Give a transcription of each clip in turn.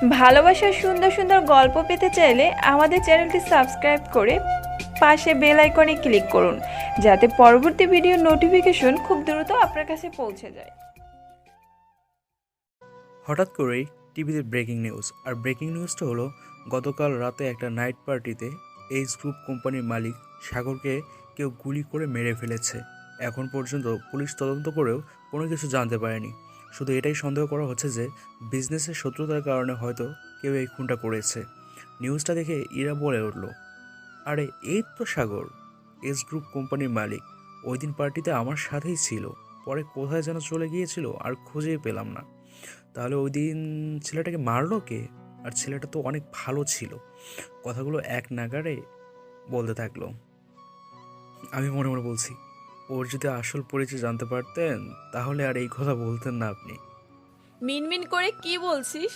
ভালোবাসার সুন্দর সুন্দর গল্প পেতে চাইলে আমাদের চ্যানেলটি সাবস্ক্রাইব করে পাশে বেল আইকনে ক্লিক করুন, যাতে পরবর্তী ভিডিও নোটিফিকেশন খুব দ্রুত আপনার কাছে পৌঁছে যায়। হঠাৎ করেই টিভিতে ব্রেকিং নিউজ, আর ব্রেকিং নিউজটা হলো গতকাল রাতে একটা নাইট পার্টিতে এইচ গ্রুপ কোম্পানির মালিক সাগরকে কেউ গুলি করে মেরে ফেলেছে। এখন পর্যন্ত পুলিশ তদন্ত করেও কোনো কিছু জানতে পারেনি। শুধু এটাই সন্দেহ করা হচ্ছে যে বিজনেসের শত্রুতার কারণে হয়তো কেউ এই খুনটা করেছে। নিউজটা দেখে ইরা বলে উঠল, আরে, এই তো সাগর এস গ্রুপ কোম্পানির মালিক। ওই দিন পার্টিতে আমার সাথেই ছিল। পরে কোথায় যেন চলে গিয়েছিল আর খুঁজেই পেলাম না। তাহলে ওই দিন ছেলেটাকে মারলো কে? আর ছেলেটা তো অনেক ভালো ছিল। কথাগুলো এক নাগারে বলতে থাকল। আমি মনে মনে বলছি ওর যদি আসল পরিচয় জানতে পারতেন তাহলে আর এই কথা বলতেন না আপনি। মিনমিন করে কি বলছিস?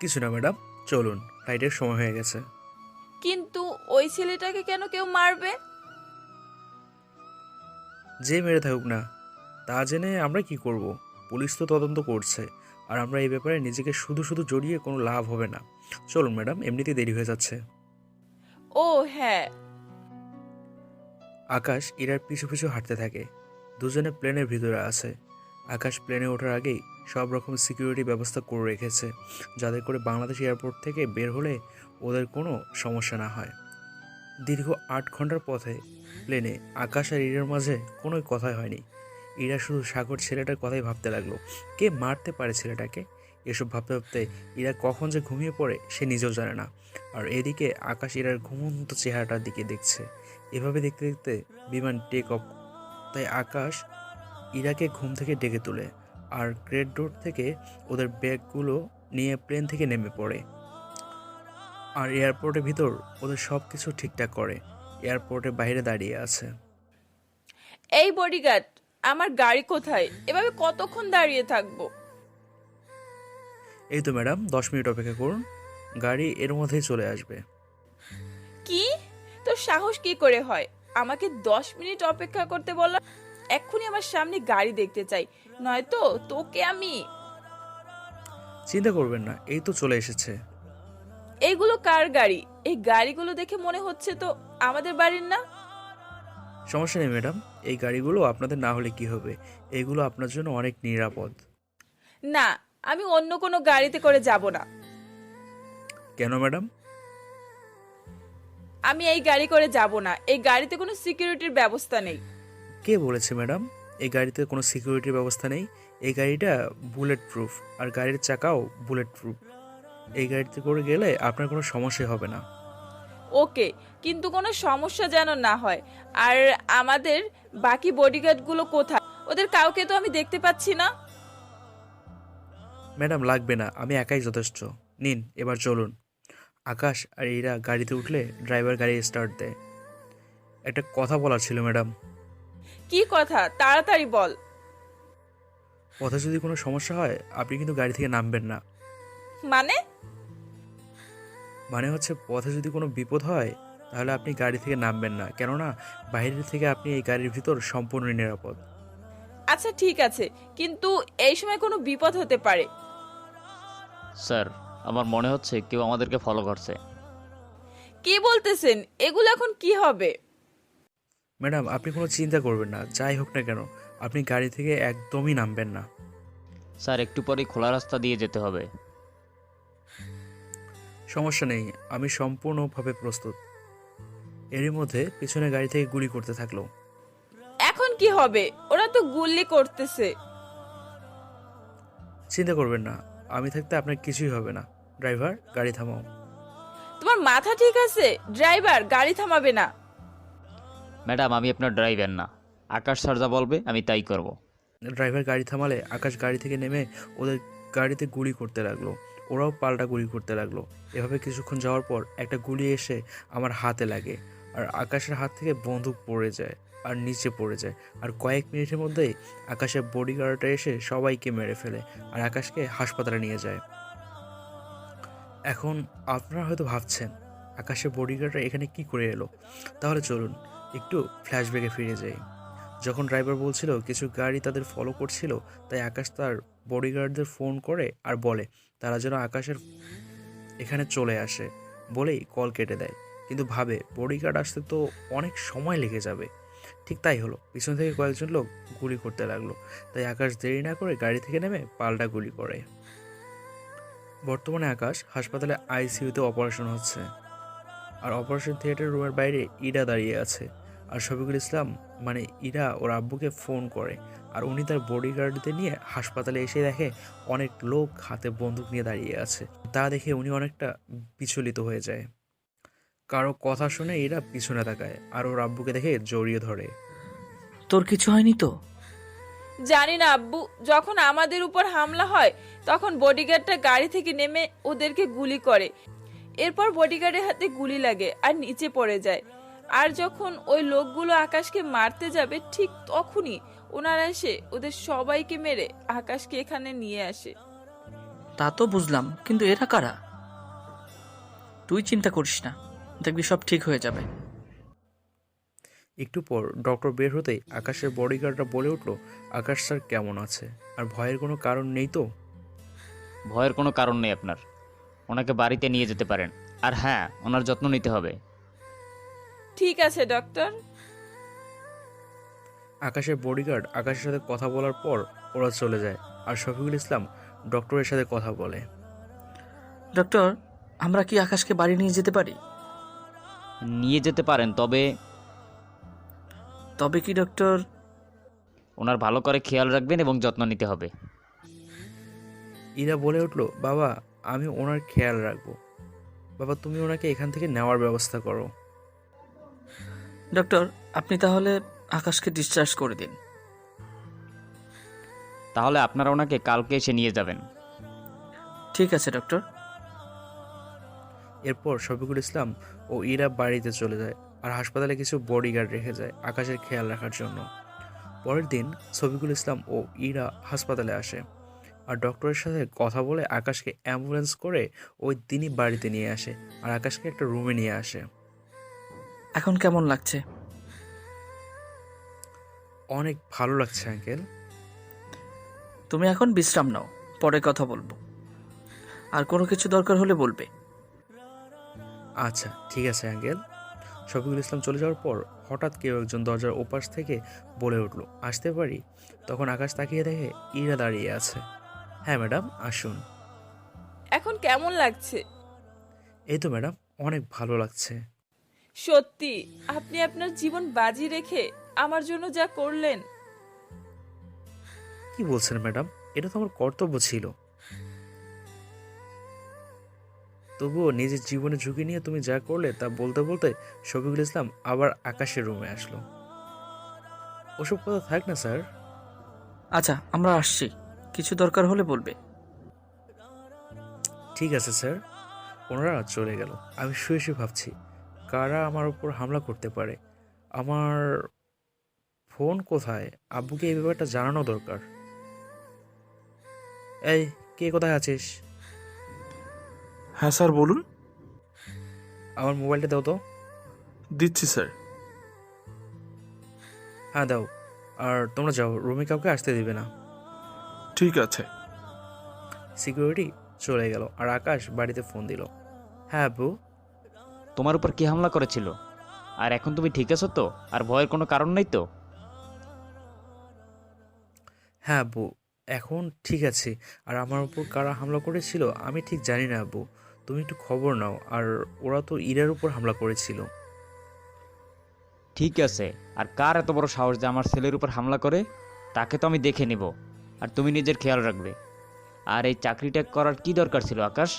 কিছু না ম্যাডাম। চলুন ফ্লাইটের সময় হয়ে গেছে। কিন্তু ওই ছেলেটাকে কেন কেউ মারবে? যে মেরে থাকুক না তা জেনে আমরা কি করব? পুলিশ তো তদন্ত করছে আর আমরা এই ব্যাপারে নিজেকে শুধু শুধু জড়িয়ে কোনো লাভ হবে না। চলুন ম্যাডাম এমনিতেই দেরি হয়ে যাচ্ছে। ও হ্যাঁ। আকাশ ইরার পিছু পিছু হাঁটতে থাকে। দুজনে প্লেনের ভিতরে আছে। আকাশ প্লেনে ওঠার আগেই সব রকম সিকিউরিটি ব্যবস্থা করে রেখেছে, যাতে করে বাংলাদেশ এয়ারপোর্ট থেকে বের হলে ওদের কোনো সমস্যা না হয়। দীর্ঘ আট ঘণ্টার পথে প্লেনে আকাশ আর ইরার মাঝে কোনো কথাই হয়নি। ইরা শুধু সাগর ছেলেটার কথাই ভাবতে লাগল, কে মারতে পারে ছেলেটাকে? এসব ভাবতে ভাবতে ইরা কখন যে ঘুমিয়ে পড়ে সে নিজেও জানে না। আর এদিকে আকাশ ইরার ঘুমন্ত চেহারাটার দিকে দেখছে। এভাবে দেখতে দেখতে বিমান টেক অফ তাই আকাশ ইরাকে ঘুম থেকে ডেকে তোলে আর গ্রেট ডোর থেকে ওদের ব্যাগগুলো নিয়ে প্লেন থেকে নেমে পড়ে। আর এয়ারপোর্টের ভিতর ওদের সব কিছু ঠিকঠাক করে। এয়ারপোর্টের বাইরে দাঁড়িয়ে আছে। এই বডিগার্ড আমার গাড়ি কোথায়? এভাবে কতক্ষণ দাঁড়িয়ে থাকব? এই তো ম্যাডাম দশ মিনিট অপেক্ষা করুন। গাড়ি এর মধ্যেই চলে আসবে। কি? তোর সাহস কি করে হয়? আমাকে দশ মিনিট অপেক্ষা করতে বললাম এক্ষুনি আমার সামনে গাড়ি দেখতে চাই। নয়তো তোকে আমি। চিন্তা করবেন না এই তো চলে এসেছে। এইগুলো কার গাড়ি? এই গাড়িগুলো দেখে মনে হচ্ছে তো আমাদের বাড়ির না? সমস্যা নেই ম্যাডাম এই গাড়িগুলো আপনাদের না হলে কি হবে? এগুলো আপনার জন্য অনেক নিরাপদ। না আমি অন্য কোনো গাড়িতে করে যাব না। কেন ম্যাডাম? আমি এই গাড়ি করে যাব না। এই গাড়িতে কোনো সিকিউরিটির ব্যবস্থা নেই। কে বলেছে ম্যাডাম? এই গাড়িতে কোনো সিকিউরিটির ব্যবস্থা নেই? এই গাড়িটা বুলেট প্রুফ আর গাড়ির চাকাও বুলেট প্রুফ এই গাড়িতে করে গেলে আপনার কোনো সমস্যা হবে না। ওকে কিন্তু কোনো সমস্যা যেন না হয়। আর আমাদের বাকি বডিগার্ডগুলো কোথায়? ওদের কাউকে তো আমি দেখতে পাচ্ছি না। ম্যাডাম লাগবে না। আমি একাই যথেষ্ট। নিন এবার চলুন। আকাশ আর এরা গাড়িতে উঠলে ড্রাইভার গাড়ি স্টার্ট দেয়। একটা কথা বলার ছিল ম্যাডাম। কি কথা? তাড়াতাড়ি বল। পথে যদি কোনো সমস্যা হয় আপনি কিন্তু গাড়ি থেকে নামবেন না। মানে? মানে হচ্ছে পথে যদি কোনো বিপদ হয় তাহলে আপনি গাড়ি থেকে নামবেন না। কেননা বাইরে থেকে আপনি এই গাড়ির ভিতর সম্পূর্ণ নিরাপদ। আচ্ছা ঠিক আছে। কিন্তু এই সময় কোনো বিপদ হতে পারে। স্যার আমার মনে হচ্ছে কেউ আমাদেরকে ফলো করছে। কি বলতেছেন? এগুলো এখন কি হবে? ম্যাডাম আপনি কোনো চিন্তা করবেন না যাই হোক না কেন আপনি গাড়ি থেকে একদমই নামবেন না। স্যার একটু পরেই খোলা রাস্তা দিয়ে যেতে হবে। সমস্যা নেই আমি সম্পূর্ণভাবে প্রস্তুত। এরই মধ্যে পিছনে গাড়ি থেকে গুলি করতে থাকল। এখন কি হবে? ওরা তো গুল্লি করতেছে। চিন্তা করবেন না আমি থাকতে আপনার কিছুই হবে না। ড্রাইভার গাড়ি থামাও। তোমার মাথা ঠিক আছে? ড্রাইভার গাড়ি থামাবে না। ম্যাডাম আমি আপনার ড্রাইভার না। আকাশ স্যার যা বলবে আমি তাই করব। ড্রাইভার গাড়ি থামালে আকাশ গাড়ি থেকে নেমে ওদের গাড়িতে গুলি করতে লাগল। ওরাও পাল্টা গুলি করতে লাগল। এভাবে কিছুক্ষণ যাওয়ার পর একটা গুলি এসে আমার হাতে লাগে। আর আকাশের হাত থেকে বন্দুক পড়ে যায় আর নিচে পড়ে যায়। আর কয়েক মিনিটের মধ্যেই আকাশের বডিগার্ডটা এসে সবাইকে মেরে ফেলে আর আকাশকে হাসপাতালে নিয়ে যায়। এখন আপনারা হয়তো ভাবছেন আকাশের বডিগার্ডটা এখানে কি করে এলো? তাহলে চলুন, একটু ফ্ল্যাশব্যাকে ফিরে যাই। যখন ড্রাইভার বলছিল, কিছু গাড়ি তাদের ফলো করছিল, তাই আকাশ তার বডিগার্ডদের ফোন করে আর বলে, তারা যেন আকাশের এখানে চলে আসে। বলেই কল কেটে দেয়। কিন্তু ভাবে বডিগার্ড আসতে তো অনেক সময় লেগে যাবে। ঠিক তাই হলো, পিছন থেকে কয়েকজন লোক গুলি করতে লাগল। তাই আকাশ দেরি না করে গাড়ি থেকে নেমে পাল্টা গুলি করে। বর্তমানে আকাশ হাসপাতালে আইসিইউতে অপারেশন হচ্ছে। আর অপারেশন থিয়েটার রুমের বাইরে ইরা দাঁড়িয়ে আছে। আর শফিকুল ইসলাম মানে ইরা ওর আব্বুকে ফোন করে। আর উনি তার বডিগার্ডদের নিয়ে হাসপাতালে এসে দেখে অনেক লোক হাতে বন্দুক নিয়ে দাঁড়িয়ে আছে। তা দেখে উনি অনেকটা বিচলিত হয়ে যায়। কারও কথা শুনে ইরা পিছনে তাকায়, আর ওর আব্বুকে দেখে জড়িয়ে ধরে। তোর কিছু হয়নি তো? জানি না, আব্বু। যখন আমাদের উপর হামলা হয়, তখন বডিগার্ডটা গাড়ি থেকে নেমে ওদেরকে গুলি করে। এরপর বডিগার্ডের হাতে গুলি লাগে আর নিচে পড়ে যায়। আর যখন ওই লোকগুলো আকাশকে মারতে যাবে, ঠিক তখনই ওনারা এসে ওদের সবাইকে মেরে আকাশকে এখানে নিয়ে আসে। তা তো বুঝলাম, কিন্তু এরা কারা? তুই চিন্তা করিস না, দেখবি সব ঠিক হয়ে যাবে। একটু পর ডক্টর বের হতেই আকাশের বডিগার্ডরা বলে উঠল আকাশ স্যার কেমন আছে? আর ভয়ের কোনো কারণ নেই তো? ভয়ের কোনো কারণ নেই আপনার। ওনাকে বাড়িতে নিয়ে যেতে পারেন। আর হ্যাঁ ওনার যত্ন নিতে হবে। ঠিক আছে ডক্টর আকাশের বডিগার্ড আকাশের সাথে কথা বলার পর ওরা চলে যায় আর শফিকুল ইসলাম ডক্টরের সাথে কথা বলে। ডক্টর আমরা কি আকাশকে বাড়ি নিয়ে যেতে পারি? নিয়ে যেতে পারেন তবে তবে কি ডক্টর ওনার ভালো করে খেয়াল রাখবেন এবং যত্ন নিতে হবে। ইরা বলে উঠল বাবা আমি ওনার খেয়াল রাখব। বাবা তুমি ওনাকে এখান থেকে নেওয়ার ব্যবস্থা করো। ডক্টর আপনি তাহলে আকাশকে ডিসচার্জ করে দিন। তাহলে আপনারা ওনাকে কালকে এসে নিয়ে যাবেন। ঠিক আছে ডক্টর এরপর শফিকুল ইসলাম ও ইরা বাড়িতে চলে যায়। আর হাসপাতালে কিছু বডিগার্ড রেখে যায় আকাশের খেয়াল রাখার জন্য। পরের দিন শফিকুল ইসলাম ও ইরা হাসপাতালে আসে আর ডক্টরের সাথে কথা বলে আকাশকে অ্যাম্বুলেন্স করে ওই দিনই বাড়িতে নিয়ে আসে আর আকাশকে একটা রুমে নিয়ে আসে। এখন কেমন লাগছে? অনেক ভালো লাগছে আঙ্কেল তুমি এখন বিশ্রাম নাও পরে কথা বলব। আর কোনো কিছু দরকার হলে বলবে। আচ্ছা ঠিক আছে আঙ্কেল শফিকুল ইসলাম চলে যাওয়ার পর হঠাৎ কেউ একজন দরজার ওপাশ থেকে বলে উঠল আসতে পারি? তখন আকাশ তাকিয়ে দেখে ইরা দাঁড়িয়ে আছে। হ্যাঁ ম্যাডাম আসুন। এখন কেমন লাগছে? এই তো ম্যাডাম অনেক ভালো লাগছে। সত্যি আপনি আপনার জীবন বাজি রেখে আমার জন্য যা করলেন। কি বলছেন ম্যাডাম? এটা তো আমার কর্তব্য ছিল। তবুও নিজের জীবনে ঝুঁকি নিয়ে তুমি যা করলে তা বলতে বলতে শফিকুল ইসলাম আবার আকাশের রুমে আসলো। ওসব কথা থাক না স্যার। আচ্ছা আমরা আসছি। কিছু দরকার হলে বলবে। ঠিক আছে স্যার। ওনারা চলে গেল। আমি শুয়ে শুয়ে ভাবছি কারা আমার উপর হামলা করতে পারে? আমার ফোন কোথায়? আব্বুকে এই ব্যাপারটা জানানো দরকার। এই কে কোথায় আছিস? হ্যাঁ স্যার বলুন। আমার মোবাইলটা দাও তো। দিচ্ছি স্যার। হ্যাঁ দাও। আর তোমরা যাও রুমে কাউকে আসতে দেবে না। ঠিক আছে। সিকিউরিটি চলে গেল আর আকাশ বাড়িতে ফোন দিল। হ্যাঁ আব্বু তোমার উপর কি হামলা করেছিল? আর এখন তুমি ঠিক আছো তো? আর ভয়ের কোনো কারণ নেই তো? হ্যাঁ আব্বু এখন ঠিক আছে। আর আমার উপর কারা হামলা করেছিল আমি ঠিক জানি না আব্বু তুমি একটু খবর নাও আর ওরা তো ইরার উপর হামলা করেছিল। ঠিক আছে আর কার এত বড় সাহস যে আমার ছেলের উপর হামলা করে? তাকে তো আমি দেখে নিব আর তুমি নিজের খেয়াল রাখবে। আর এই চাকরিটা করার কি দরকার ছিল আকাশ?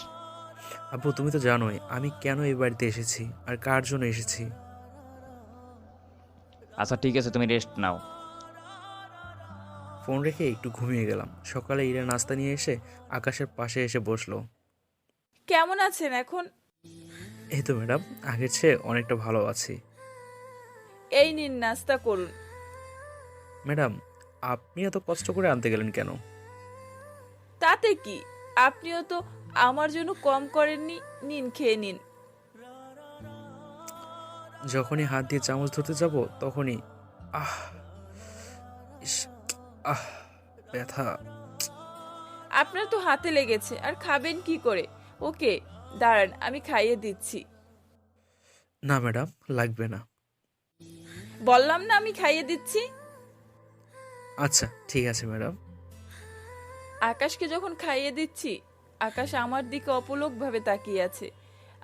আপু তুমি তো জানোই আমি কেন এই বাড়িতে এসেছি আর কার জন্য এসেছি? আচ্ছা ঠিক আছে তুমি রেস্ট নাও। ফোন রেখে একটু ঘুমিয়ে গেলাম। সকালে ইরা নাস্তা নিয়ে এসে আকাশের পাশে এসে বসল। কেমন আছেন এখন? এই তো ম্যাডাম আগের চেয়ে অনেকটা ভালো আছি। এই নিন নাস্তা করুন। ম্যাডাম আপনি এত কষ্ট করে আনতে গেলেন কেন? তাতে কি? আপনিও তো আমার জন্য কম করেননি নিন খেয়ে নিন। যখনই হাত দিয়ে চামচ ধরতে যাব তখনই আহ ইস, আহ ব্যথা। আপনার তো হাতে লেগেছে আর খাবেন কি করে? ওকে দাঁড়ান আমি খাইয়ে দিচ্ছি। না ম্যাডাম লাগবে না। বললাম না আমি খাইয়ে দিচ্ছি? আচ্ছা ঠিক আছে ম্যাডাম। আকাশকে যখন খাইয়ে দিচ্ছি আকাশ আমার দিকে অপলকভাবে তাকিয়ে আছে।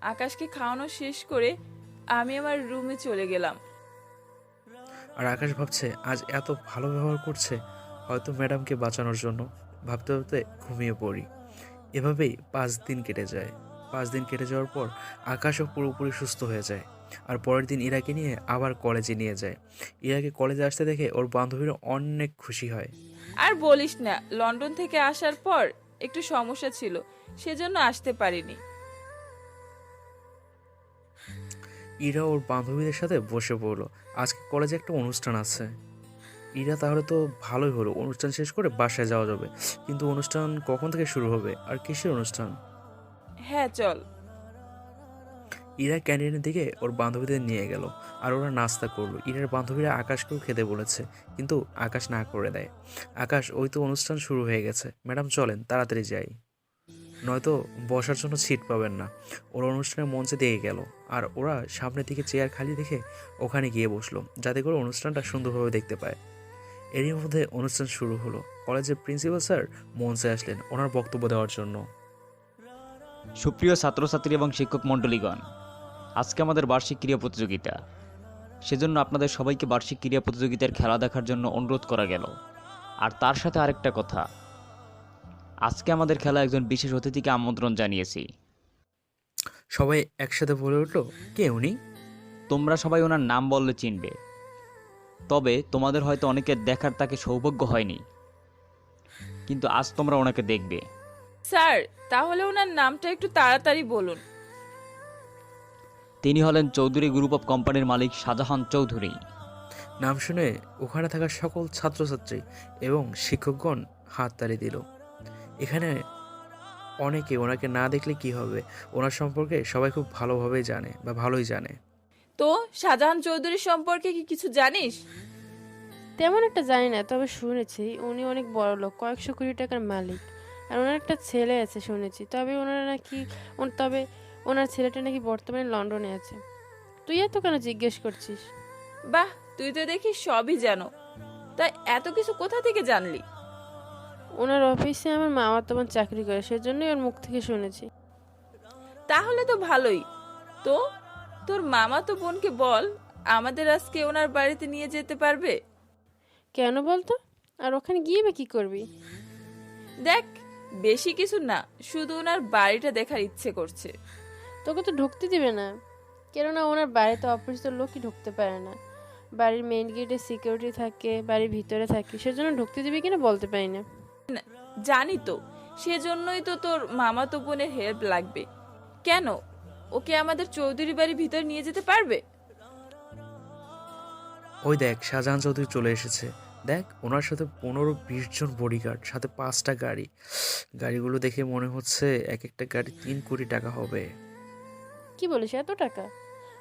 আকাশকে খাওয়ানো শেষ করে আমি আমার রুমে চলে গেলাম। আর আকাশ ভাবছে আজ এত ভালো ব্যবহার করছে হয়তো ম্যাডামকে বাঁচানোর জন্য। ভাবতে ভাবতে ঘুমিয়ে পড়ি। এভাবেই পাঁচ দিন কেটে যায়। পাঁচ দিন কেটে যাওয়ার পর আকাশও পুরোপুরি সুস্থ হয়ে যায়। আর পরের দিন ইরাকে নিয়ে আবার কলেজে নিয়ে যায়। ইরাকে কলেজে আসতে দেখে ওর বান্ধবীরা অনেক খুশি হয়। আর বলিস না লন্ডন থেকে আসার পর একটু সমস্যা ছিল সেজন্য আসতে পারিনি। ইরা ওর বান্ধবীদের সাথে বসে পড়ল। আজকে কলেজে একটা অনুষ্ঠান আছে। ইরা তাহলে তো ভালোই হলো। অনুষ্ঠান শেষ করে বাসায় যাওয়া যাবে। কিন্তু অনুষ্ঠান কখন থেকে শুরু হবে? আর কিসের অনুষ্ঠান? হ্যাঁ চল। ইরা ক্যান্টিনের দিকে ওর বান্ধবীদের নিয়ে গেল আর ওরা নাস্তা করল। ইরার বান্ধবীরা আকাশকেও খেতে বলেছে কিন্তু আকাশ না করে দেয়। আকাশ ওই তো অনুষ্ঠান শুরু হয়ে গেছে। ম্যাডাম চলেন তাড়াতাড়ি যাই। নয়তো বসার জন্য সিট পাবেন না। ওরা অনুষ্ঠানের মঞ্চে দিয়ে গেল আর ওরা সামনের দিকে চেয়ার খালি দেখে ওখানে গিয়ে বসল যাতে করে অনুষ্ঠানটা সুন্দরভাবে দেখতে পায়। এরই মধ্যে অনুষ্ঠান শুরু হলো। কলেজের প্রিন্সিপাল স্যার মঞ্চে আসলেন ওনার বক্তব্য দেওয়ার জন্য। সুপ্রিয় ছাত্রছাত্রী এবং শিক্ষক মণ্ডলীগণ আজকে আমাদের বার্ষিক ক্রীড়া প্রতিযোগিতা। সেজন্য আপনাদের সবাইকে বার্ষিক ক্রীড়া প্রতিযোগিতার খেলা দেখার জন্য অনুরোধ করা গেল। আর তার সাথে আরেকটা কথা আজকে আমাদের খেলা একজন বিশেষ অতিথিকে আমন্ত্রণ জানিয়েছি। সবাই একসাথে বলে উঠল কে উনি? তোমরা সবাই ওনার নাম বললে চিনবে। তবে তোমাদের হয়তো অনেকের দেখার তাকে সৌভাগ্য হয়নি। কিন্তু আজ তোমরা ওনাকে দেখবে। স্যার তাহলে ওনার নামটা একটু তাড়াতাড়ি বলুন। তিনি হলেন চৌধুরী গ্রুপ অফ কোম্পানির মালিক শাহজাহান চৌধুরী। নাম শুনে ওখানে থাকা সকল ছাত্রছাত্রী এবং শিক্ষকগণ হাততালি দিল। এখানে অনেকে ওনাকে না দেখলে কি হবে? ওনার সম্পর্কে সবাই খুব ভালোভাবেই জানে বা ভালোই জানে। তো শাহজাহান চৌধুরী সম্পর্কে কি কিছু জানিস? তেমন একটা জানি না তবে শুনেছি উনি অনেক বড় লোক কয়েকশো কোটি টাকার মালিক। আর ওনার একটা ছেলে আছে শুনেছি তবে ওনারা নাকি তবে ওনার ছেলেটা নাকি বর্তমানে লন্ডনে আছে। তুই এত কেন জিজ্ঞেস করছিস? বাহ তুই তো দেখি সবই জানো। তা এত কিছু কোথা থেকে জানলি? ওনার অফিসে আমার মামা তোমার চাকরি করে সেজন্যই ওর মুখ থেকে শুনেছি। তাহলে তো ভালোই। তো তোর মামা তো বোনকে বল আমাদের আজকে ওনার বাড়িতে নিয়ে যেতে পারবে? কেন বলতো? আর ওখানে গিয়ে বা কী করবি? দেখ বেশি কিছু না শুধু ওনার বাড়িটা দেখার ইচ্ছে করছে। তোকে তো ঢুকতে দিবে না। কেননা ওনার বাড়িতে অপরিচিত লোকই ঢুকতে পারে না। বাড়ির মেইন গেটে সিকিউরিটি থাকে বাড়ির ভিতরে থাকে সেজন্য ঢুকতে দিবি কিনা বলতে পারি না। জানি তো সেজন্যই তো তোর মামা তো বোনের হেল্প লাগবে। কেন? ওকে আমাদের চৌধুরী বাড়ির ভিতর নিয়ে যেতে পারবে? ওই দেখ শাহজাহান চৌধুরী চলে এসেছে। দেখ ওনার সাথে পনেরো বিশ জন বডিগার্ড সাথে পাঁচটা গাড়ি। গাড়িগুলো দেখে মনে হচ্ছে এক একটা গাড়ি তিন কোটি টাকা হবে। কি বলিস এত টাকা?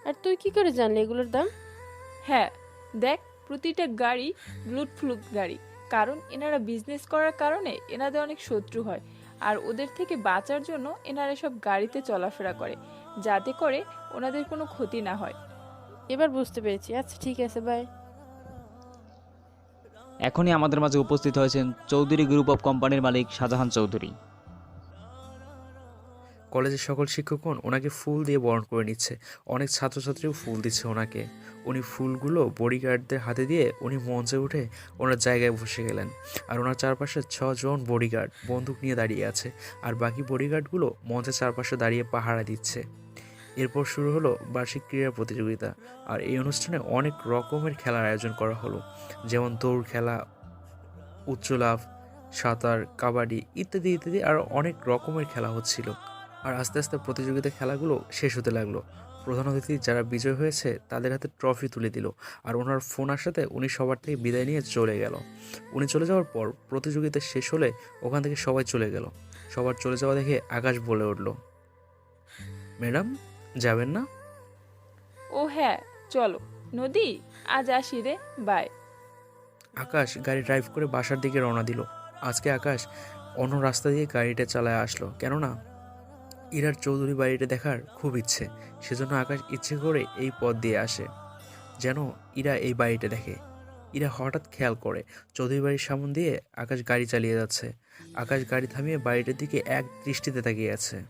আর তুই কি করে জানলি এগুলোর দাম? হ্যাঁ দেখ প্রতিটা গাড়ি ব্লুট ফ্লুট গাড়ি। কারণ এনারা বিজনেস করার কারণে এনাদের অনেক শত্রু হয়। আর ওদের থেকে বাঁচার জন্য এনারা সব গাড়িতে চলাফেরা করে যাতে করে ওনাদের কোনো ক্ষতি না হয়। এবার বুঝতে পেরেছি। আচ্ছা ঠিক আছে বাই এখনই আমাদের মাঝে উপস্থিত হয়েছেন চৌধুরী গ্রুপ অফ কোম্পানির মালিক শাহজাহান চৌধুরী। কলেজের সকল শিক্ষকগণ ওনাকে ফুল দিয়ে বরণ করে নিচ্ছে। অনেক ছাত্রছাত্রীও ফুল দিচ্ছে ওনাকে। উনি ফুলগুলো বডিগার্ডদের হাতে দিয়ে উনি মঞ্চে উঠে ওনার জায়গায় বসে গেলেন। আর ওনার চারপাশে ছজন বডিগার্ড বন্দুক নিয়ে দাঁড়িয়ে আছে। আর বাকি বডিগার্ডগুলো মঞ্চের চারপাশে দাঁড়িয়ে পাহারা দিচ্ছে। এরপর শুরু হলো বার্ষিক ক্রীড়া প্রতিযোগিতা। আর এই অনুষ্ঠানে অনেক রকমের খেলার আয়োজন করা হলো। যেমন দৌড় খেলা উচ্চ লাভ সাঁতার, কাবাডি ইত্যাদি ইত্যাদি আরও অনেক রকমের খেলা হচ্ছিল। আর আস্তে আস্তে প্রতিযোগিতা খেলাগুলো শেষ হতে লাগল। প্রধান অতিথি যারা বিজয় হয়েছে তাদের হাতে ট্রফি তুলে দিল আর ওনার ফোন আসাতে উনি সবার থেকে বিদায় নিয়ে চলে গেল। উনি চলে যাওয়ার পর প্রতিযোগিতা শেষ হলে ওখান থেকে সবাই চলে গেল। সবার চলে যাওয়া দেখে আকাশ বলে উঠল ম্যাডাম যাবেন না? ও হ্যাঁ চলো। নদী আজ আসি রে বাই। আকাশ গাড়ি ড্রাইভ করে বাসার দিকে রওনা দিল। আজকে আকাশ অন্য রাস্তা দিয়ে গাড়িটা চালায় আসলো। কেননা ইরার চৌধুরী বাড়িটা দেখার খুব ইচ্ছে সেজন্য আকাশ ইচ্ছে করে এই পথ দিয়ে আসে। যেন ইরা এই বাড়িটা দেখে। ইরা হঠাৎ খেয়াল করে চৌধুরী বাড়ির সামন দিয়ে আকাশ গাড়ি চালিয়ে যাচ্ছে। আকাশ গাড়ি থামিয়ে বাড়িটার দিকে এক দৃষ্টিতে তাকিয়ে আছে।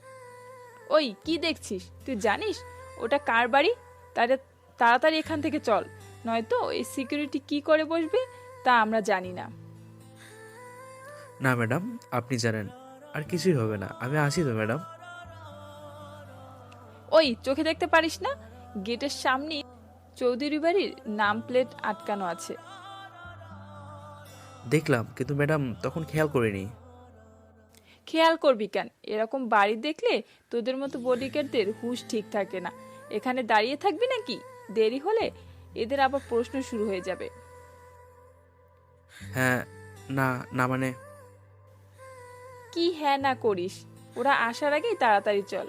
ওই কি দেখছিস? তুই জানিস? ওটা কার বাড়ি? তাহলে তাড়াতাড়ি এখান থেকে চল। নয়তো এই সিকিউরিটি কি করে বসবে তা আমরা জানি না। না ম্যাডাম আপনি জানেন। আর কিছুই হবে না। আমি আসি তো ম্যাডাম। ওই চোখে দেখতে পারিস না? গেটের সামনে চৌধুরী বাড়ির নাম প্লেট আটকানো আছে। দেখলাম কিন্তু ম্যাডাম তখন খেয়াল করিনি। খেয়াল করবি কেন? এরকম বাড়ি দেখলে তোদের মতো বডিগার্ডদের হুঁশ ঠিক থাকে না। এখানে দাঁড়িয়ে থাকবি নাকি? দেরি হলে এদের আবার প্রশ্ন শুরু হয়ে যাবে। হ্যাঁ না না মানে? কি হ্যাঁ না করিস? ওরা আসার আগেই তাড়াতাড়ি চল।